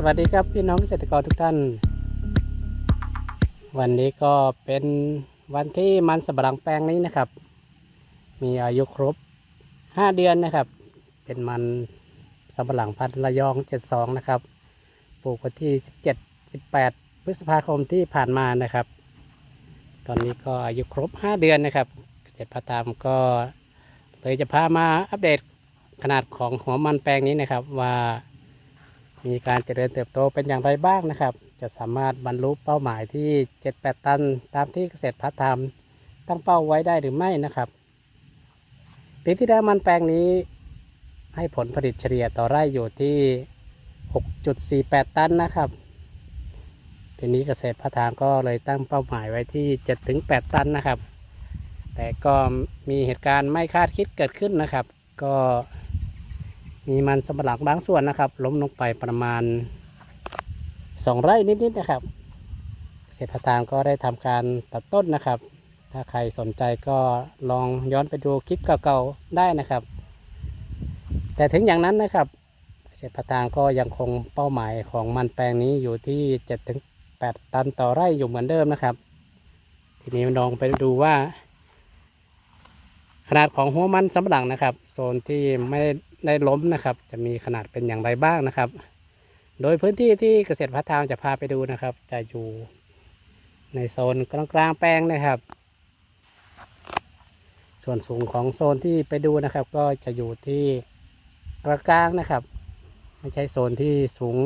สวัสดีครับพี่น้องเกษตรกรทุกท่าน วันนี้ก็เป็นวันที่มันสำปะหลังแปลงนี้นะครับ มีอายุครบ 5 เดือนนะครับ เป็นมันสำปะหลังพันระยอง 72 นะครับ ปลูกวันที่ 17 18 พฤษภาคมที่ผ่านมานะครับ ตอนนี้ก็อายุครบ 5 เดือนนะครับ เกษตรพัฒนามก็เลยจะพามาอัปเดตขนาดของหัวมันแปลงนี้นะครับว่า มีการเจริญเติบโตเป็นอย่างไรบ้างนะครับ จะสามารถบรรลุเป้าหมายที่ 7-8 ตัน ตามที่เกษตรพัฒนามตั้งเป้าไว้ได้หรือไม่นะครับปีที่แล้วมันแปลงนี้ให้ผลผลิตเฉลี่ยต่อไร่อยู่ที่ 6.48 ตันนะครับปีนี้เกษตรพัฒนามก็เลยตั้งเป้าหมายไว้ที่ 7-8 ตันนะครับ แต่ก็มีเหตุการณ์ไม่คาดคิดเกิดขึ้นนะครับ ก็ มีมันสำปะหลังบางส่วนนะครับ ล้มลงไปประมาณสองไร่นิดๆนะครับเกษตรพัฒนก็ได้ทำการตัดต้นนะครับ ถ้าใครสนใจก็ลองย้อนไปดูคลิปเก่าๆได้นะครับ แต่ถึงอย่างนั้นนะครับเกษตรพัฒนก็ยังคงเป้าหมายของมันแปลงนี้อยู่ที่7-8ตันต่อไร่อยู่เหมือนเดิมนะครับ ทีนี้ลองไปดูว่า ขนาดของหัวมันสำปะหลังนะครับ โซนที่ไม่ ได้ล้มนะครับ จะมีขนาดเป็นอย่างไรบ้างนะครับ โดยพื้นที่ที่เกษตรพัฒนาจะพาไปดูนะครับ จะอยู่ในโซนกลางๆแปลงนะครับ ส่วนสูงของโซนที่ไปดูนะครับ ก็จะอยู่ที่กลางๆนะครับ ไม่ใช่โซนที่สูง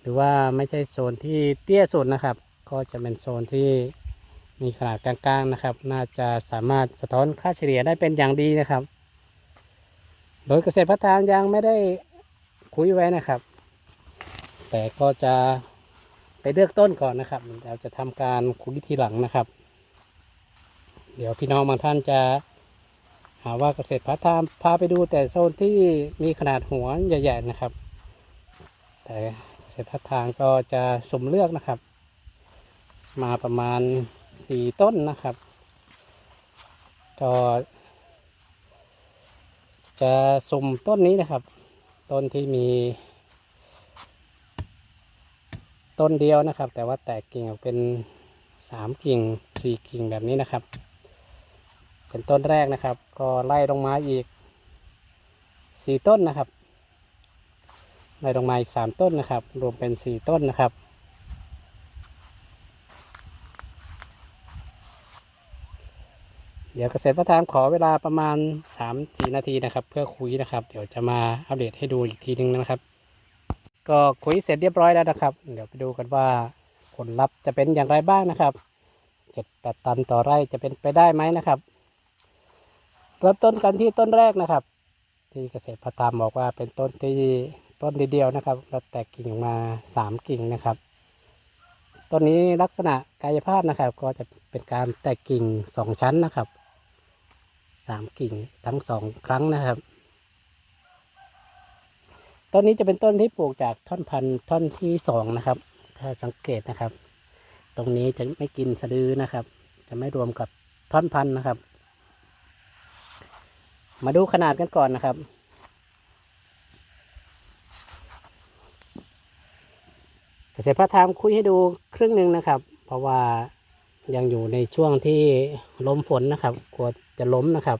หรือว่าไม่ใช่โซนที่เตี้ยสุดนะครับ ก็จะเป็นโซนที่มีขนาดกลางๆนะครับ น่าจะสามารถสะท้อนค่าเฉลี่ยได้เป็นอย่างดีนะครับ โดยเกษตรพัฒนายังไม่ได้คุยไว้นะครับ แต่ก็จะไปเลือกต้นก่อนนะครับเราจะทำการคุยทีหลังนะครับ เดี๋ยวพี่น้องบางท่านจะหาว่าเกษตรพัฒนาพาไปดูแต่โซนที่มีขนาดหัวใหญ่ๆนะครับ แต่เกษตรพัฒนาก็จะสุ่มเลือกนะครับ มาประมาณสี่ต้นนะครับ ก็ จะสุ่มต้นนี้นะครับ ต้นที่มี ต้นเดียวนะครับ แต่ว่าแตกกิ่งออกเป็นสามกิ่งสี่กิ่งแบบนี้นะครับ เป็นต้นแรกนะครับ ก็ไล่ลงมาอีกสี่ต้นนะครับไล่ลงมาอีกสามต้นนะครับ รวมเป็นสี่ต้นนะครับ เดี๋ยวเกษตรพัฒนานขอเวลาประมาณ3ามสี่นาทีนะครับ เพื่อคุยนะครับ เดี๋ยวจะมาอัปเดตให้ดูอีกทีนึงนะครับ ก็คุยเสร็จเรียบร้อยแล้วนะครับ เดี๋ยวไปดูกันว่าผลลัพธ์จะเป็นอย่างไรบ้างนะครับเจ็ดแปดตันต่อไร่จะเป็นไปได้ไหมนะครับ เริ่มต้นกันที่ต้นแรกนะครับ ที่เกษตรพัฒนาบอกว่าเป็นต้นที่ต้นเดียวนะครับแล้วแตกกิ่งออกมาสามกิ่งนะครับต้นนี้ลักษณะกายภาพนะครับ ก็จะเป็นการแตกกิ่งสองชั้นนะครับ สามกิ่งทั้งสองครั้งนะครับต้นนี้จะเป็นต้นที่ปลูกจากท่อนพันธุ์ท่อนที่สองนะครับ ถ้าสังเกตนะครับ ตรงนี้จะไม่กินสะดือนะครับ จะไม่รวมกับท่อนพันธุ์นะครับ มาดูขนาดกันก่อนนะครับเกษตรพัฒนามคุยให้ดูครึ่งหนึ่งนะครับ เพราะว่า ยังอยู่ในช่วงที่ล้มฝนนะครับ กลัวจะล้มนะครับ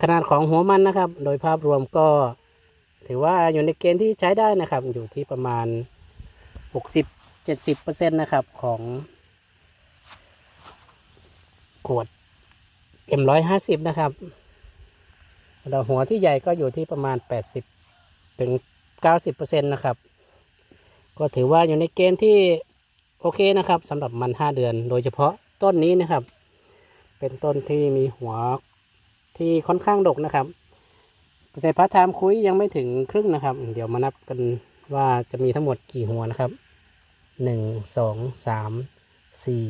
ขนาดของหัวมันนะครับ โดยภาพรวมก็ ถือว่าอยู่ในเกณฑ์ที่ใช้ได้นะครับ อยู่ที่ประมาณ 60-70%นะครับของขวด M150 นะครับแล้วหัวที่ใหญ่ก็อยู่ที่ประมาณ80ถึง90%นะครับ ก็ถือว่าอยู่ในเกณฑ์ที่ โอเคนะครับสำหรับมัน5เดือน โดยเฉพาะต้นนี้นะครับ เป็นต้นที่มีหัวที่ค่อนข้างดกนะครับเกษตรพัฒนามคุยยังไม่ถึงครึ่งนะครับ เดี๋ยวมานับกันว่าจะมีทั้งหมดกี่หัวนะครับหนึ่งสองสามสี่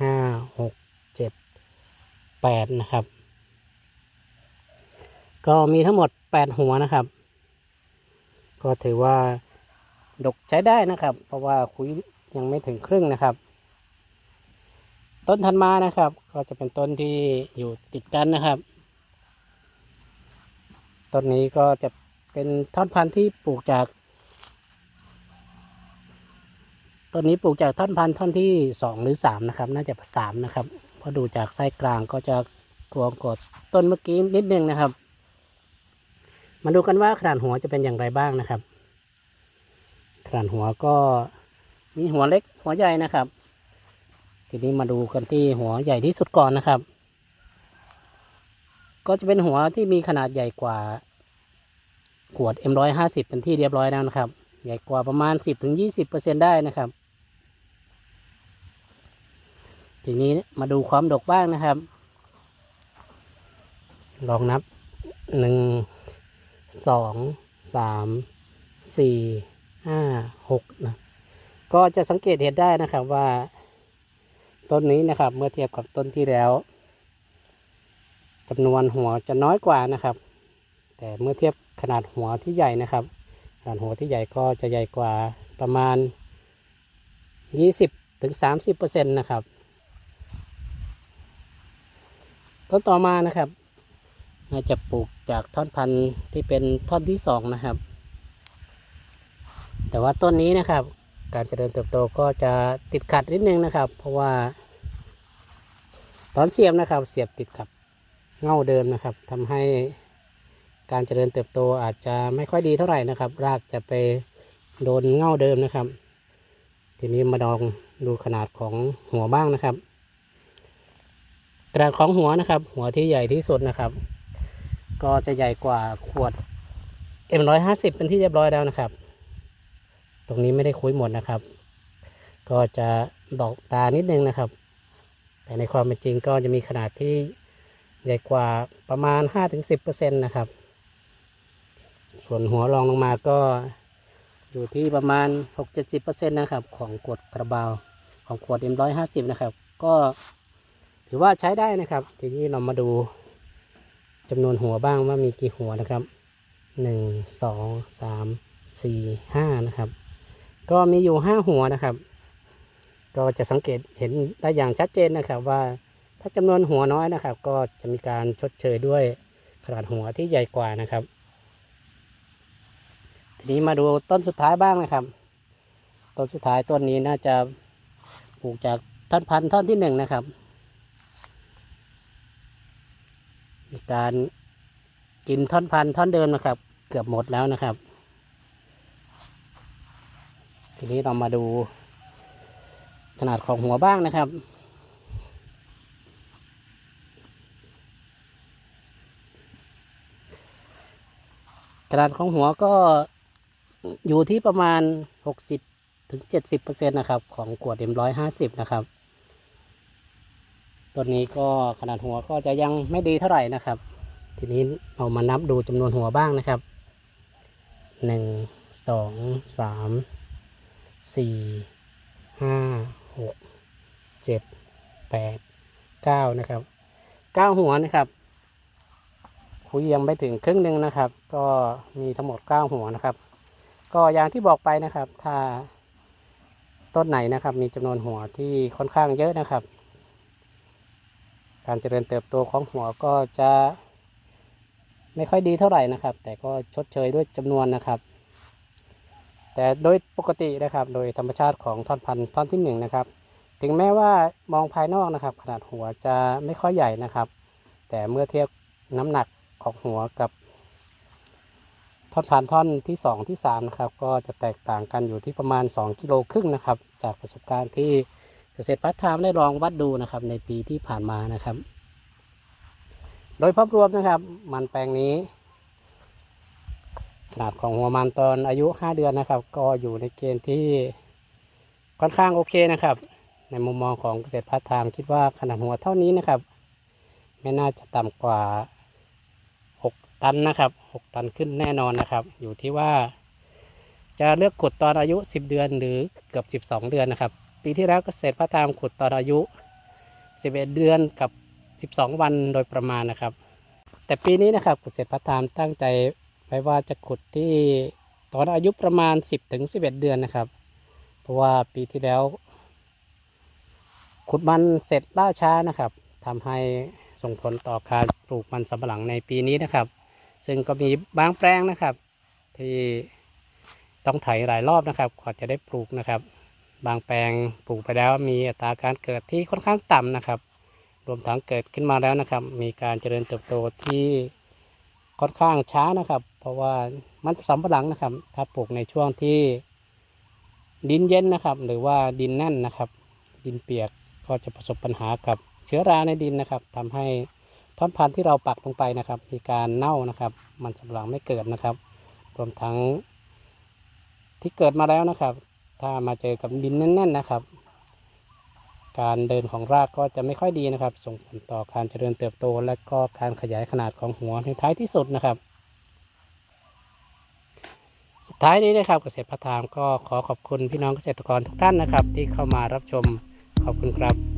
ห้าหกเจ็ดแปดนะครับ ก็มีทั้งหมดแปดหัวนะครับ ก็ถือว่าดกใช้ได้นะครับ เพราะว่าคุย ยังไม่ถึงครึ่งนะครับ ต้นทันมานะครับ ก็จะเป็นต้นที่อยู่ติดกันนะครับ ต้นนี้ก็จะเป็นท่อนพันธุ์ที่ปลูกจากต้นนี้ปลูกจากท่อนพันธุ์ท่อนที่สองหรือสามนะครับ น่าจะสามนะครับเพราะดูจากไส้กลางก็จะทวงกดต้นเมื่อกี้นิดนึงนะครับ มาดูกันว่าขนาดหัวจะเป็นอย่างไรบ้างนะครับขนาดหัวก็ มีหัวเล็กหัวใหญ่นะครับ ทีนี้มาดูกันที่หัวใหญ่ที่สุดก่อนนะครับ ก็จะเป็นหัวที่มีขนาดใหญ่กว่าขวด M150 เป็นที่เรียบร้อยแล้วนะครับ ใหญ่กว่าประมาณ 10-20%ได้นะครับ ทีนี้มาดูความดกบ้างนะครับ ลองนับหนึ่งสองสามสี่ห้าหกนะ ก็จะสังเกตเห็นได้นะครับว่า ต้นนี้นะครับ เมื่อเทียบกับต้นที่แล้วจำนวนหัวจะน้อยกว่านะครับ แต่เมื่อเทียบขนาดหัวที่ใหญ่นะครับขนาดหัวที่ใหญ่ก็จะใหญ่กว่าประมาณ 20ถึง30เปอร์เซ็นต์นะครับต้นต่อมานะครับน่าจะปลูกจากท่อนพันธุ์ที่เป็นท่อนที่สองนะครับ แต่ว่าต้นนี้นะครับ การเจริญเติบโตก็จะติดขัดนิดนึงนะครับ เพราะว่า ตอนเสียบนะครับ เสียบติดกับเง่าเดิมนะครับทำให้การเจริญเติบโตอาจจะไม่ค่อยดีเท่าไหร่นะครับ รากจะไปโดนเง่าเดิมนะครับ ทีนี้มาลองดูขนาดของหัวบ้างนะครับขนาดของหัวนะครับ หัวที่ใหญ่ที่สุดนะครับ ก็จะใหญ่กว่าขวด M150 เป็นที่เรียบร้อยแล้วนะครับ ตรงนี้ไม่ได้คุยหมดนะครับ ก็จะดอกตานิดนึงนะครับ แต่ในความเป็นจริงก็จะมีขนาดที่ใหญ่กว่าประมาณ 5-10%นะครับ ส่วนหัวรองลงมาก็อยู่ที่ประมาณ 6-70%นะครับ ของขวดกระบาวของขวด M150 นะครับ ก็ถือว่าใช้ได้นะครับ ทีนี้เรามาดูจำนวนหัวบ้างว่ามีกี่หัวนะครับหนึ่งสองสามสี่ห้านะครับ ก็มีอยู่ห้าหัวนะครับ ก็จะสังเกตเห็นได้อย่างชัดเจนนะครับ ว่าถ้าจำนวนหัวน้อยนะครับ ก็จะมีการชดเชยด้วยขนาดหัวที่ใหญ่กว่านะครับ ทีนี้มาดูต้นสุดท้ายบ้างนะครับ ต้นสุดท้ายต้นนี้น่าจะปลูกจากท่อนพันธุ์ท่อนที่หนึ่งนะครับมีการกินท่อนพันธุ์ท่อนเดิมนะครับ เกือบหมดแล้วนะครับ ทีนี้เรามาดู ขนาดของหัวบ้างนะครับ ขนาดของหัวก็อยู่ที่ประมาณ 60ถึง70%นะครับ ของขวด M150 นะครับตัวนี้ก็ขนาดหัวก็จะยังไม่ดีเท่าไหร่นะครับ ทีนี้เรามานับดูจำนวนหัวบ้างนะครับหนึ่งสองสาม สี่ห้าหกเจ็ดแปดเก้านะครับเก้าหัวนะครับคุยยังไม่ถึงครึ่งหนึ่งนะครับ ก็มีทั้งหมดเก้าหัวนะครับ ก็อย่างที่บอกไปนะครับ ถ้าต้นไหนนะครับ มีจำนวนหัวที่ค่อนข้างเยอะนะครับ การเจริญเติบโตของหัวก็จะไม่ค่อยดีเท่าไหร่นะครับ แต่ก็ชดเชยด้วยจำนวนนะครับ แต่โดยปกตินะครับโดยธรรมชาติของท่อนพันธุ์ท่อนที่หนึ่งนะครับ ถึงแม้ว่ามองภายนอกนะครับ ขนาดหัวจะไม่ค่อยใหญ่นะครับ แต่เมื่อเทียบน้ำหนักของหัวกับท่อนพันธุ์ท่อนที่สองที่สามนะครับก็จะแตกต่างกันอยู่ที่ประมาณ 2กิโลครึ่งนะครับ จากประสบการณ์ที่เกษตรพัฒนามได้ลองวัดดูนะครับ ในปีที่ผ่านมานะครับ โดยภาพรวมนะครับ มันแปลงนี้ ขนาดของหัวมันตอนอายุ5เดือนนะครับ ก็อยู่ในเกณฑ์ที่ค่อนข้างโอเคนะครับ ในมุมมองของเกษตรพัฒนามคิดว่าขนาดหัวเท่านี้นะครับ ไม่น่าจะต่ำกว่า6ตันนะครับ6ตันขึ้นแน่นอนนะครับ อยู่ที่ว่า จะเลือกขุดตอนอายุ10เดือนหรือเกือบ12เดือนนะครับ ปีที่แล้วเกษตรพัฒนามขุดตอนอายุ11เดือนกับ12วันโดยประมาณนะครับ แต่ปีนี้นะครับเกษตรพัฒนามตั้งใจ ว้ว่าจะขุดที่ตอนอายุประมาณ 10ถึง11 เดือนนะครับ เพราะว่าปีที่แล้ว ขุดมันเสร็จล่าช้านะครับทำให้ส่งผลต่อการปลูกมันสำปะหลังในปีนี้นะครับ ซึ่งก็มีบางแปลงนะครับ ที่ต้องไถหลายรอบนะครับกว่าจะได้ปลูกนะครับ บางแปลงปลูกไปแล้วมีอัตราการเกิดที่ค่อนข้างต่ำนะครับ รวมทั้งเกิดขึ้นมาแล้วนะครับ มีการเจริญเติบโตที่ ค่อนข้างช้านะครับ เพราะว่ามันสำปะหลังนะครับ ถ้าปลูกในช่วงที่ดินเย็นนะครับ หรือว่าดินแน่นนะครับ ดินเปียกก็จะประสบปัญหากับเชื้อราในดินนะครับทำให้ท่อนพันธุ์ที่เราปักลงไปนะครับ มีการเน่านะครับ มันสำปะหลังไม่เกิดนะครับ รวมทั้งที่เกิดมาแล้วนะครับ ถ้ามาเจอกับดินแน่น ๆ นะครับ การเดินของรากก็จะไม่ค่อยดีนะครับ ส่งผลต่อการเจริญเติบโต และก็การขยายขนาดของหัวในท้ายที่สุดนะครับ สุดท้ายนี้นะครับเกษตรพัฒนามก็ขอขอบคุณพี่น้องเกษตรกรทุกท่านนะครับ ที่เข้ามารับชมขอบคุณครับ